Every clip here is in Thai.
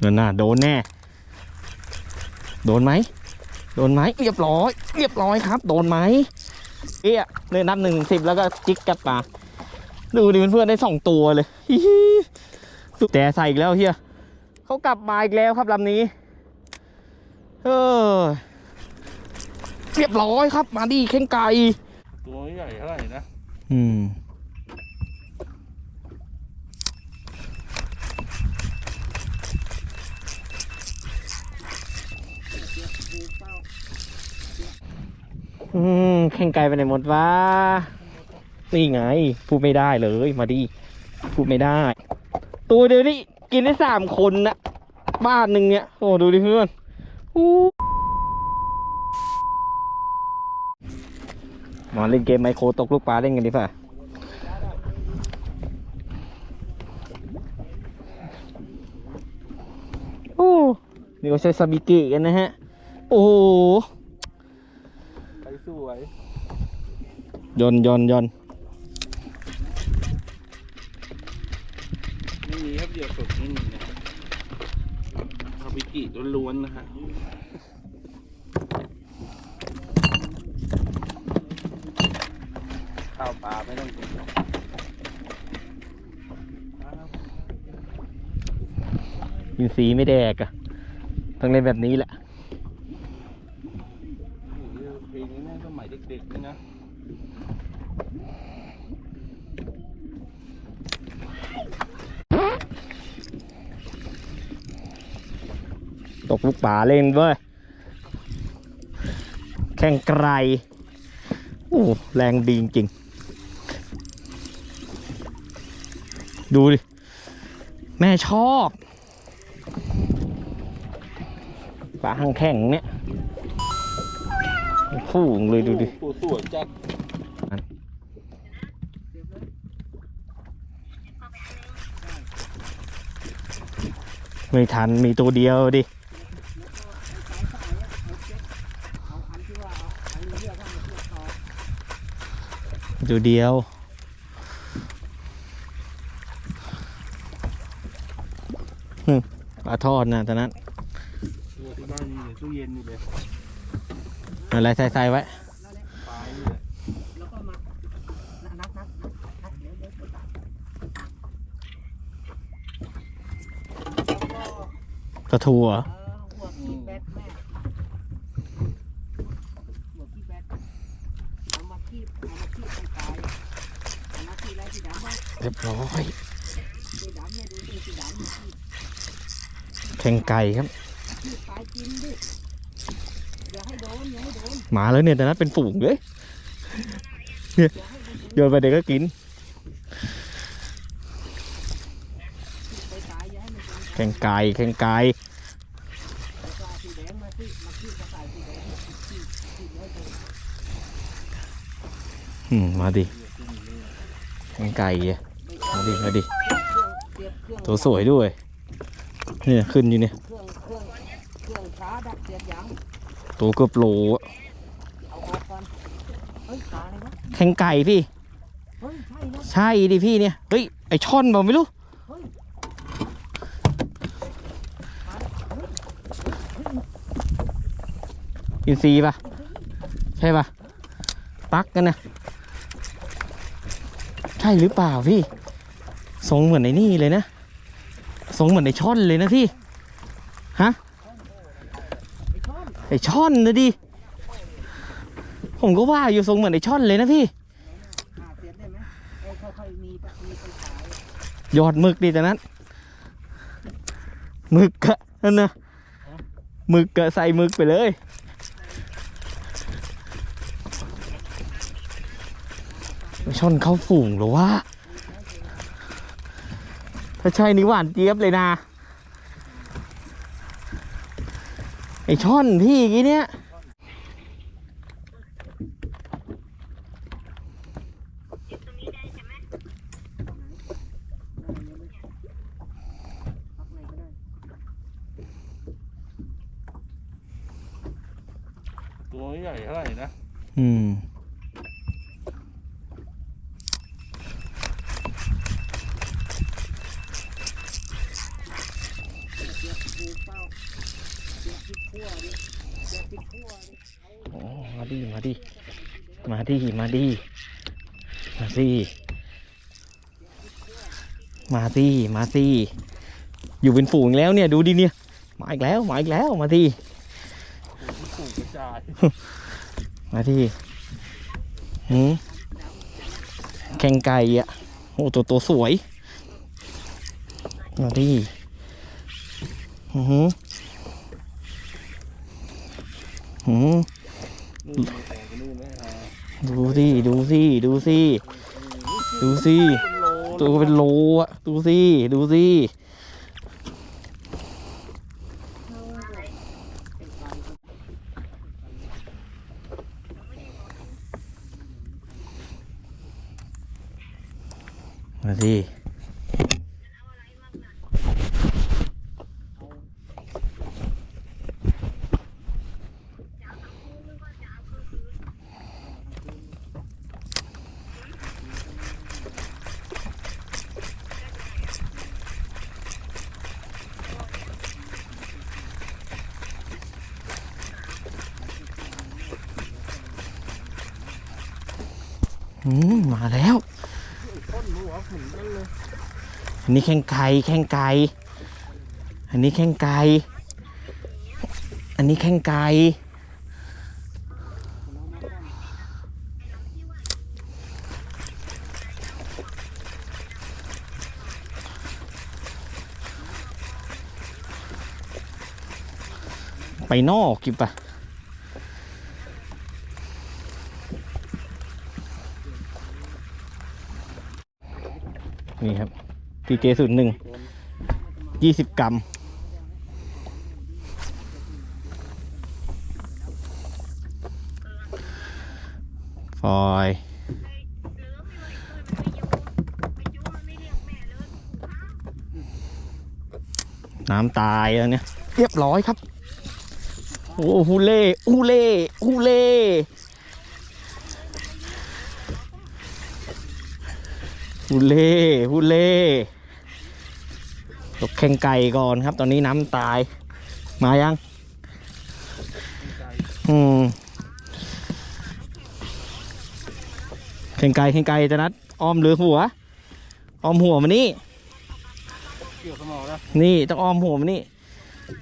เงินน่ะโดนแน่ โดนไหม โดนไหมเรียบร้อย เรียบร้อยครับ โดนไหมเอ๊ะเลยนับหนึ่งถึงสิบแล้วก็จิกกลับมาดูดิเพื่อนๆได้สองตัวเลยฮิฮิแต่ใส่อีกแล้วเฮียเขากลับมาอีกแล้วครับลำนี้เออเรียบร้อยครับ มาดีเข่งไก่ตัวใหญ่เท่าไหร่นะ อืม อืมแข่งไกลไปไหนหมดวะนี่ไง พูดไม่ได้เลยมาดิพูดไม่ได้ ตัวเดียวนี่กินได้สามคนนะบ้านหนึ่งเนี่ยโอ้ดูดิเพื่อนมาเล่นเกมไมโครตกลูกปลาเล่นกันดีป่ะโอ้นี่ก็ใช้ซาบิกะกันนะฮะ โอ้โหไปสวยยนต์ยนต์ยนต์ไม่มีครับเหยื่อสดไม่มีนะคาบิกิล้วนๆนะฮะข้าวปลาไม่ต้องกินอินซีย์ไม่แดกอะต้องเล่นแบบนี้แหละ เพลงนี้แม่งสมัยเด็กๆเลยนะ ตกลูกป่าเล่นเว้ย แข่งไกล โอ้แรงดีจริงๆดูดิ แม่ชอบปลาหางแข็งเนี่ยฟูงเลยดูดิสวยจัดไม่ทันมีตัวเดียวดิ ตัวเดียวหึปลาทอดนะตอนนั้นตัวที่บ้านมีในตู้เย็นอยู่เลยอะไรใส่ๆไว้ปลาอยู่เลยแล้วก็มานับ เรียบร้อย แข่งไก่ครับ หมาแล้วเนี่ยแต่นั้เป็นฝูงเลยเนี่ยโยนไปเด็กก็กิน แข่งไก่ แข่งไก่มาดิแข่งไก่ อาดิมาดิเครื่องเสียบเครื่องตัวสวยด้วยเนี่ยขึ้นอยู่เนี่ยตัวเกือบโลอะเอาออกก่อนเฮ้ยปรวะแข่งไก่พี่ใช่ดิพี่เนี่ยเฮ้ยไอช่อนเปล่าไม่รู้อินซีป่ะใช่ป่ะปักกันนะใช่หรือเปล่าพี่ ทรงเหมือนไอ้นี่เลยนะทรงเหมือนไอช่อนเลยนะพี่ ฮะไอช่อนช่อนนะดิ ผมก็ว่าอยู่ทรงเหมือนไอช่อนเลยนะพี่ ยอดหมึกดิจากนั้นหมึกกะนั่นนะหมึกกะใส่หมึกไปเลยช่อนเข้าฝูงหรือวะ ใช่นี่หวานเจี๊ยบเลยนะ ไอช่อนพี่กี้เนี้ย พักไหนก็ได้ ตัวใหญ่เท่าไหร่นะ อืม เปล่าเดี๋ยวพริกขั่วดิเดี๋ยวพริกขั่วดิเอาโอ้มาดิมาดิมาดิมาดิมาสิมาสิมาสิอยู่เป็นฝูงแล้วเนี่ยดูดิเนี่ยมาอีกแล้วมาอีกแล้วมาดิสูงกระจายมาดิหืมแข่งไก่อะโอ้ตัวตัวสวยมาดิ หืมหืมนู่นมันแต่งไปนู่นไหมฮะดูสิดูสิดูสิดูสิตัวเป็นโลอะดูสิดูสิมาสิ อืมมาแล้วอันนี้แข่งไก่แข่งไก่อันนี้แข่งไก่อันนี้แข่งไก่ไปนอกกิบปะนี่ครับ พีเจศูนย์หนึ่งยี่สิบกรัมฟอยน้ำตายแล้วเนี่ย เรียบร้อยครับ โอ้ฮูเล่ฮูเล่ฮูเล่ฮูเล่ฮูเล่ ตกแข่งไก่ก่อนครับ ตอนนี้น้ำตาย มายัง อืมแข่งไก่แข่งไก่จะนัดอ้อมหรือหัว อ้อมหัวมานี่เกี่ยวสมองนะนี่ต้องอ้อมหัวมานี่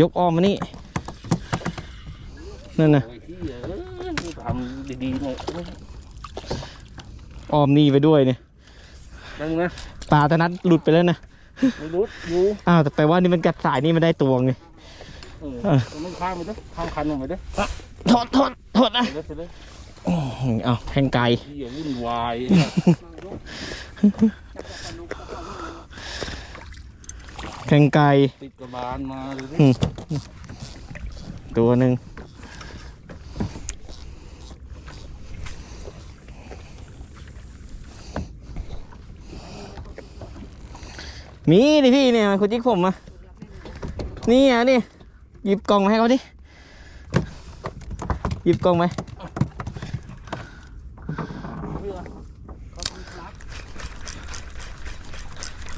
ยกอ้อมมานี่ นั่นนะโอ้ยที่เออทำดีๆหน่อยอ้อมนี่ไปด้วยเนี่ยนั่งนะปลาตะนัดหลุดไปแล้วนะ ไม่รู้อยู่อ้าวแต่แปลว่านี่มันกัดสายนี่มันได้ตัวไงเออเออต้องข้ามไปด้วยข้ามคันลงไปด้วยโทษโทษโทษนะไปเลยไปเลยเอาแข่งไก่ที่อย่าวุ่นวายแข่งไก่ติดกระบาลมาเลยอืมตัวหนึ่ง มีดิพี่เนี่ยคุณจิ๊กผมอะนี่อะนี่หยิบกล่องมาให้เขาดิหยิบกล่องไหม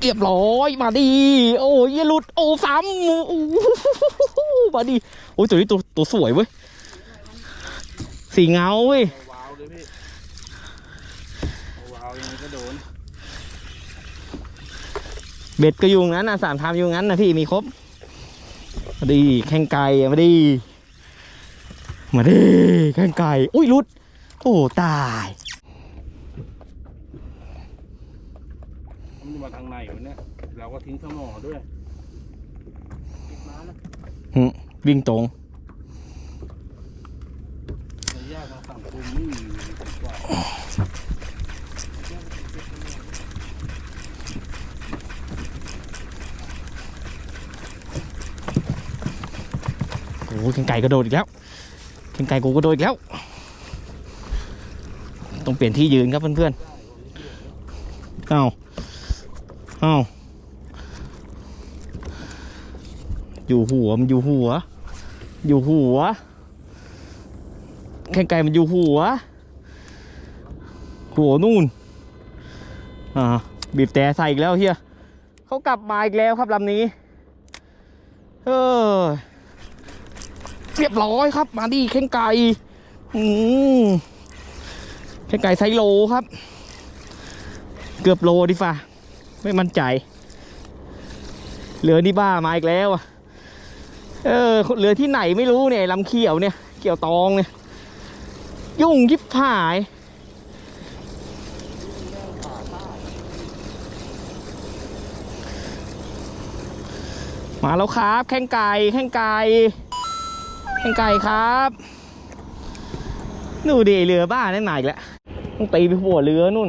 เรียบร้อยมาดี โอ้ยอย่าหลุดโอ้ซ้ำโอ้มาดีโอ้ยตัวนี้ตัวตัวสวยเว้ยสีเงาเว้ยวาวเลยพี่วาวยังไงก็โดน เบ็ดก็อยู่งั้นนะสามทามอยู่งั้นนะพี่มีครบมาดีแข่งไก่อะมาดี มาดีแข่งไก่อุ้ยหลุด โอ้ตายมันจะมาทางไหนวะเนี่ยเราก็ทิ้งสมองด้วยติดมาแล้วหึวิ่งตรงในยากทางสังคมไม่มีกว่า โอ้ยแข่งไก่กระโดดอีกแล้วแข่งไก่กูกระโดดอีกแล้ว ต้องเปลี่ยนที่ยืนครับเพื่อนๆเอาเอาอยู่หัวมันอยู่หัว อยู่หัวแข่งไก่มันอยู่หัว หัวนู่น อ่า บีบแต่ใส่อีกแล้วเฮียเขากลับมาอีกแล้วครับลำนี้ เออ เรียบร้อยครับ มาดิเข่งไก่อืมเข่งไก่ไซโลครับ เกือบโลดิฟ่าไม่มั่นใจ เหลือนี่บ้ามาอีกแล้วอะเออเหลือที่ไหนไม่รู้เนี่ยลำเขียวเนี่ยเกี่ยวตองเนี่ย ยุ่งยิบหายมาแล้วครับ แข้งไก่แข้งไก่ แข้งไก่ครับ ดูดิเรือบ้านั่นมาอีกแล้วต้องตีไปหัวเรือนู่น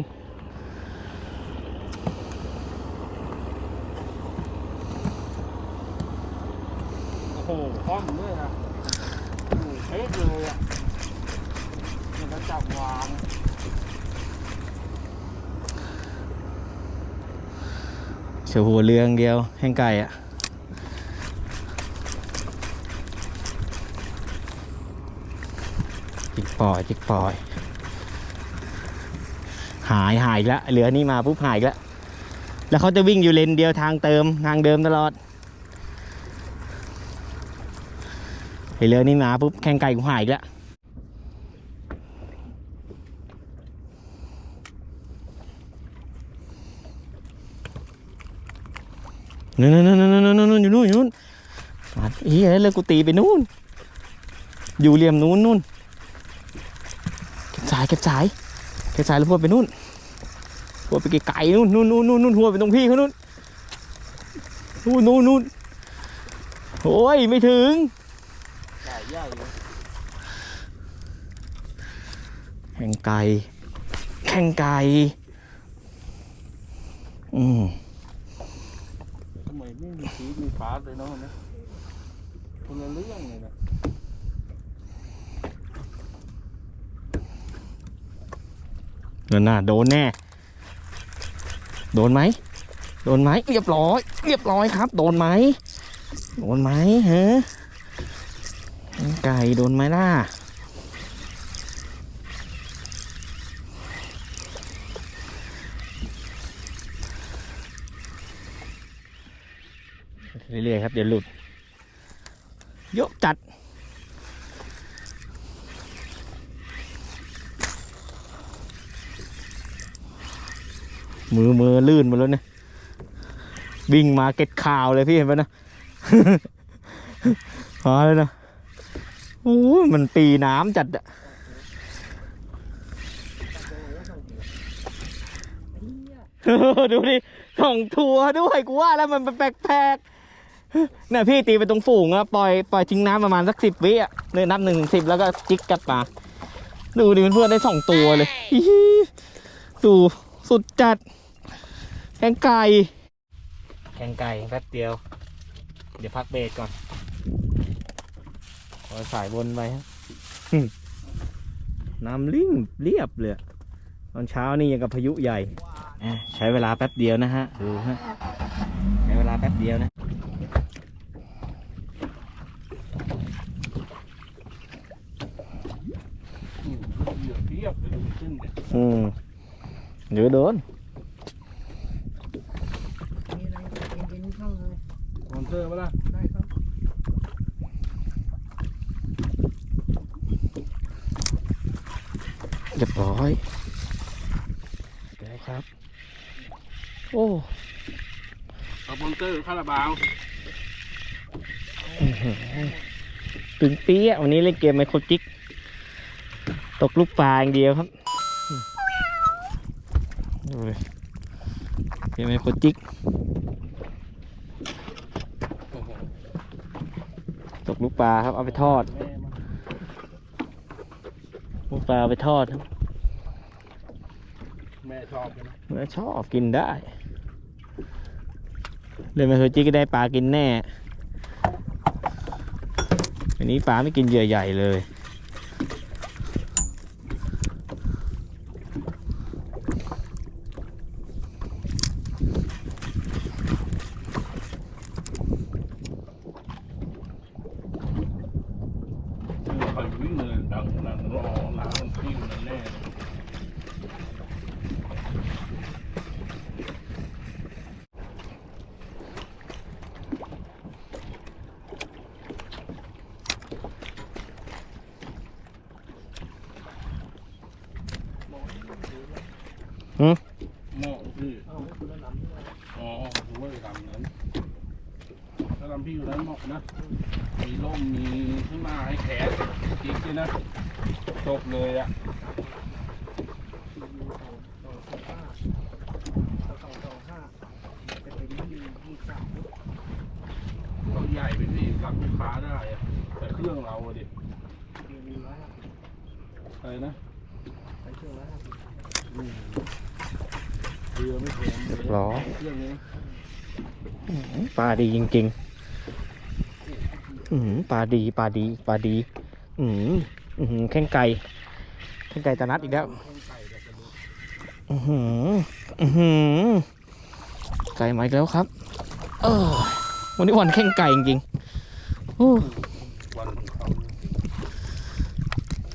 โอ้โหคล่อมด้วยอะโอ้โหเป๊ะเลยอะมันก็จับวางเฉียวหัวเรืออย่างเดียวแข้งไก่อะจิก ปล่อยจิกปล่อย หายหายอีกแล้วเรือนี่มาปุ๊บหายล้วแล้วเขาจะวิ่งอยู่เลนเดียวทางเติมทางเดิมตลอดไอเรือนี่มาปุ๊บแข้งไก่กูหายล้วนู่นนู่นนู่นนู่นนู่นอยู่นู่นอยู่นู่นอะเฮียเลยกูตีไปนู่น อยู่เหลี่ยมนู้นนู่นายเก็บสายเก็บสายแล้วพวดไปนู่นพวดไปไกลๆนู่นนู่นนู่นนู่นนู่นหัวไปตรงพี่เขานู่นนู่นนู่นนู่นโอ้ยไม่ถึงแข่งไก่แข่งไก่อืมทำไมไม่มีชีสมีฟ้าเลยเนาะเนี่ยคนละเรื่องเลยนะ นั่นน่ะโดนแน่ โดนไหม โดนไหมเรียบร้อย เรียบร้อยครับ โดนไหม โดนไหมฮะไก่โดนไหมล่ะ เรื่อยๆครับ เดี๋ยวหลุดยกจัด มือมือลื่นหมาแล้วเนี่ยวิ่งมาเก็ตข่าวเลยพี่เห็นปะนะพอเลยนะโอ้ยมันปีน้ำจัดอะดูดิส่องทัวด้วยกูว่าแล้วมันแปลกๆเนี่ยพี่ตีไปตรงฝูงอะปล่อยปล่อยทิ้งน้ำประมาณสักสิบวิอะเนี่ยนับหนึ่งสิบแล้วก็จิกกลับมา ดูดิเพื่อนๆได้สองตัวเลยอิ๊ยดูสุดจัด แกงไก่ แกงไก่แป๊บเดียว เดี๋ยวพักเบรกก่อนขอสายบนไปฮะน้ำลิ่งเรียบเลยตอนเช้านี่ยังกับพายุใหญ่ใช้เวลาแป๊บเดียวนะฮะ ดูฮะ ใช้เวลาแป๊บเดียวนะเหยื่อเยบเลยดูขึ้นเนี่ยอืมเดี๋ยวโดน มีอะไรเย็นๆเข้าเลย มอน เตอร์ปะล่ะได้ครับเรียบร้อยเดี๋ยวครับ โอ้เอามอนเตอร์คาราบาวตึงเปี้ยวันนี้เล่นเกมไมโครจิก ตกลูกปลาอย่างเดียวครับดูเลยเกมไมโครจิก โอ้โห ต กลูกปลาครับ เอาไปทอดแม่มันลูกปลาเอาไปทอดครับ แม่ชอบใช่ไหมเมื่อชอบกินได้เล่นไมโครจิกก็ได้ปลากินแน่ อันนี้ปลาไม่กินเหยื่อใหญ่เลย หืมหม้อพี่อ๋อรู้ว่าจะทำนั้นถ้าทำพี่อยู่นั้นเหมาะนะ มีร่มมีขึ้นมาให้แขนจิ๊กเลยนะจบเลยอะก็ใหญ่ไปที่รับลูกค้าได้อะแต่เครื่องเราอะดิอะไรนะอืม เรือไม่แพงเลยหรอเครื่องนี้ปลาดีจริงๆ อืมปลาดีปลาดีปลาดี อืมอืมแข้งไก่แข้งไก่ตานัดอีกแล้วเครื่องไก่กับกระดูกอือหืออือหือไก่มาอีกแล้วครับ เออวันนี้วันแข่งไก่จริงๆโอ้ วันของเขา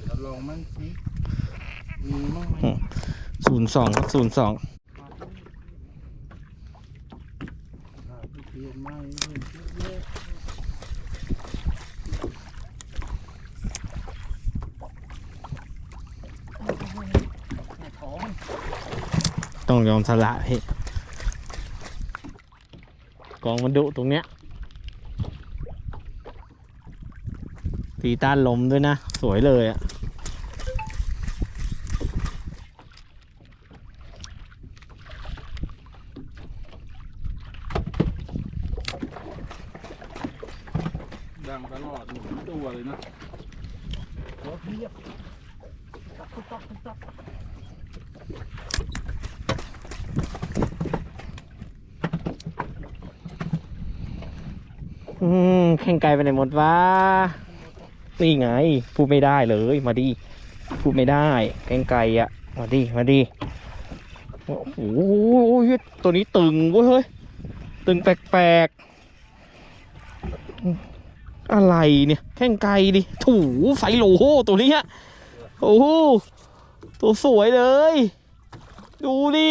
เดี๋ยวลองมั่งสิมีมั่งไหม ศูนย์ สองครับศูนย์สองต้องยอมสละพี่กองมันดุตรงเนี้ยตีต้านลมด้วยนะ สวยเลยอะ ดังตลอดหมุนตัวเลยนะหัวเพียบตักตักตักอืมแข่งไกลไปไหนหมดวะนี่ไง พูดไม่ได้เลย มาดิ พูดไม่ได้ แข่งไกลอะ มาดิ มาดิ โอ้โหตัวนี้ตึงเว้ยเฮ้ยตึงแปลกๆ อะไรเนี่ยแข่งไกลดิถูไฟโหลตัวนี้ยโอ้โหตัวสวยเลย ดูดิ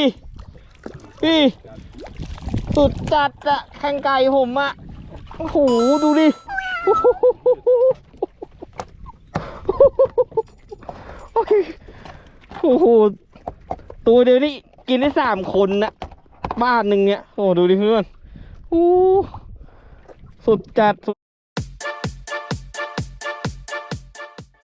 นี่สุดจัดอะแข่งไก่ผมอะโอ้โหดูดิโอ้ยโอ้โหตัวเดียวนี่กินได้สามคนนะบ้านหนึ่งเนี่ยโอ้ดูดิเพื่อนโอ้สุดจัด